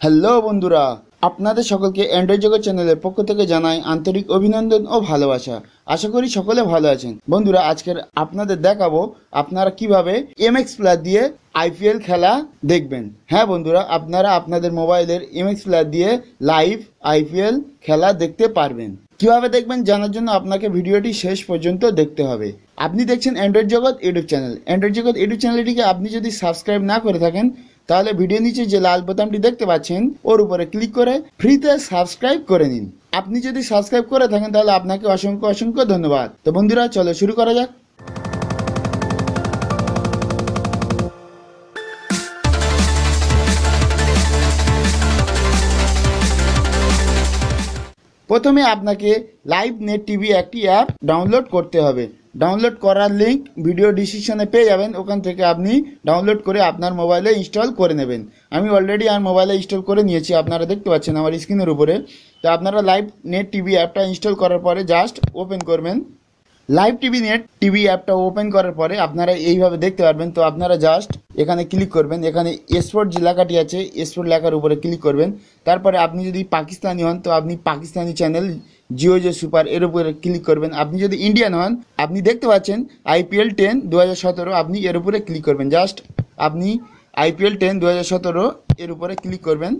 Hello বন্ধুরা, আপনাদের সকলকে অ্যান্ড্রয়েড জগৎ চ্যানেলের পক্ষ থেকে জানাই আন্তরিক অভিনন্দন ও ভালোবাসা। আশা করি সকলে ভালো আছেন। বন্ধুরা, আজকের আপনাদের দেখাবো আপনারা কীভাবে এমএক্স প্লাস দিয়ে আইপিএল খেলা দেখবেন। হ্যাঁ বন্ধুরা, আপনারা আপনাদের মোবাইলের এমএক্স প্লাস দিয়ে লাইভ আইপিএল খেলা দেখতে পারবেন। কীভাবে দেখবেন জানার জন্য আপনাকে ভিডিওটি শেষ পর্যন্ত দেখতে হবে। আপনি দেখছেন Android Jagat YouTube channel. Android Jagat YouTube চ্যানেলটিকে আপনি যদি সাবস্ক্রাইব না করে থাকেন তাহলে ভিডিও নিচে যে লাল বোতামটি দেখতে পাচ্ছেন, ওর উপরে ক্লিক করে ফ্রিতে সাবস্ক্রাইব করে নিন। আপনি যদি সাবস্ক্রাইব করে থাকেন, তাহলে আপনাকে অসংখ্য অসংখ্য ধন্যবাদ। তো বন্ধুরা, চলো শুরু করা যাক। প্রথমে আপনাকে লাইভ নেট টিভি একটি অ্যাপ ডাউনলোড করতে হবে। ডাউনলোড করার লিঙ্ক ভিডিও ডিসিশনে পেয়ে যাবেন। ওখান থেকে আপনি ডাউনলোড করে আপনার মোবাইলে ইনস্টল করে নেবেন। আমি অলরেডি আমার মোবাইলে ইনস্টল করে নিয়েছি, আপনারা দেখতে পাচ্ছেন আমার স্ক্রিনের উপরে। তো আপনারা লাইভ নেট টিভি অ্যাপটা ইনস্টল করার পরে জাস্ট ওপেন করবেন। লাইভ টিভি নেট টিভি অ্যাপটা ওপেন করার পরে আপনারা এইভাবে দেখতে পারবেন। তো আপনারা জাস্ট এখানে ক্লিক করবেন। এখানে এসপোর্ট যে লেখাটি আছে এসপোর্ট লেখার উপরে ক্লিক করবেন। তারপরে আপনি যদি পাকিস্তানি হন, তো আপনি পাকিস্তানি চ্যানেল জিও যে সুপার এর উপরে ক্লিক করবেন। আপনি যদি ইন্ডিয়ান হন, আপনি দেখতে পাচ্ছেন আইপিএল টেন দু হাজার সতেরো আপনি এর উপরে ক্লিক করবেন। জাস্ট আপনি আইপিএল টেন দু হাজার সতেরো এর উপরে ক্লিক করবেন।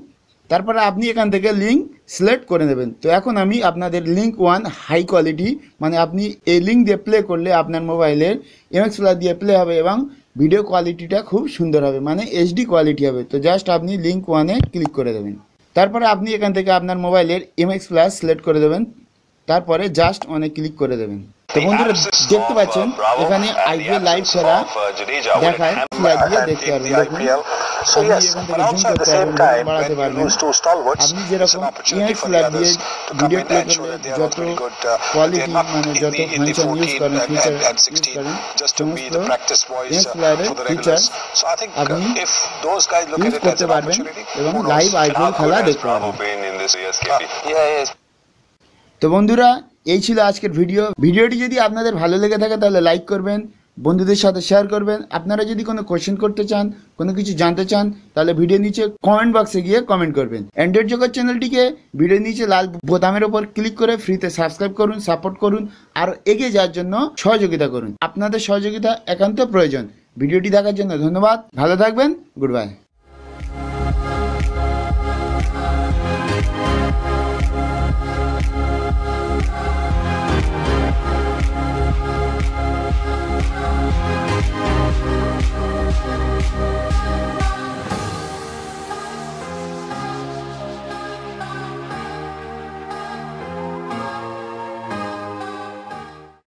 তারপরে আপনি এখান থেকে লিঙ্ক সিলেক্ট করে নেবেন। তো এখন আমি আপনাদের লিঙ্ক ওয়ান হাই কোয়ালিটি মানে আপনি এই লিঙ্ক দিয়ে প্লে করলে আপনার মোবাইলের এমএক্স প্লাস দিয়ে প্লে হবে এবং ভিডিও কোয়ালিটিটা খুব সুন্দর হবে মানে এইচডি কোয়ালিটি হবে। তো জাস্ট আপনি লিঙ্ক ওয়ানে ক্লিক করে দেবেন। তারপরে আপনি এখান থেকে আপনার মোবাইলের এমএক্স প্লাস সিলেক্ট করে দেবেন। তারপরে জাস্ট অনেক ক্লিক করে দেবেন। তো বন্ধুরা দেখতে পাচ্ছেন এখানে আইপিএল লাইভ খেলা দেখায় দেখতে পারবেন। দেখুন। আপনি yes, এখান but also at করতে the same পারবেন time, বাড়াতে when পারবেন you lose two stalwarts, আপনি it's যেরকম an opportunity for the দিয়ে others to come video in play and show করলে that they are যত not very good. Uh, quality মানে in যত in the ফাংশন ইউজ 14 করেন and, feature and, and use 16 করেন just to be সমস্ত the practice boys uh, for the feature regulars. So I think আপনি uh, if those guys look use at it as করতে an পারবেন opportunity, এবং who knows? Live IPL খেলা How good has দেখতে পারবেন been in this CSKB? Yeah, yeah. তো বন্ধুরা এই ছিল আজকের ভিডিও ভিডিওটি যদি আপনাদের ভালো লেগে থাকে তাহলে লাইক করবেন বন্ধুদের সাথে শেয়ার করবেন। আপনারা যদি কোনো কোয়েশ্চেন করতে চান, কোনো কিছু জানতে চান, তাহলে ভিডিও নিচে কমেন্ট বক্সে গিয়ে কমেন্ট করবেন। অ্যান্ড্রয়েড জগৎ চ্যানেলটিকে ভিডিও নিচে লাল বোতামের ওপর ক্লিক করে ফ্রিতে সাবস্ক্রাইব করুন সাপোর্ট করুন, আর এগিয়ে যাওয়ার জন্য সহযোগিতা করুন। আপনাদের সহযোগিতা একান্ত প্রয়োজন। ভিডিওটি দেখার জন্য ধন্যবাদ। ভালো থাকবেন। Good bye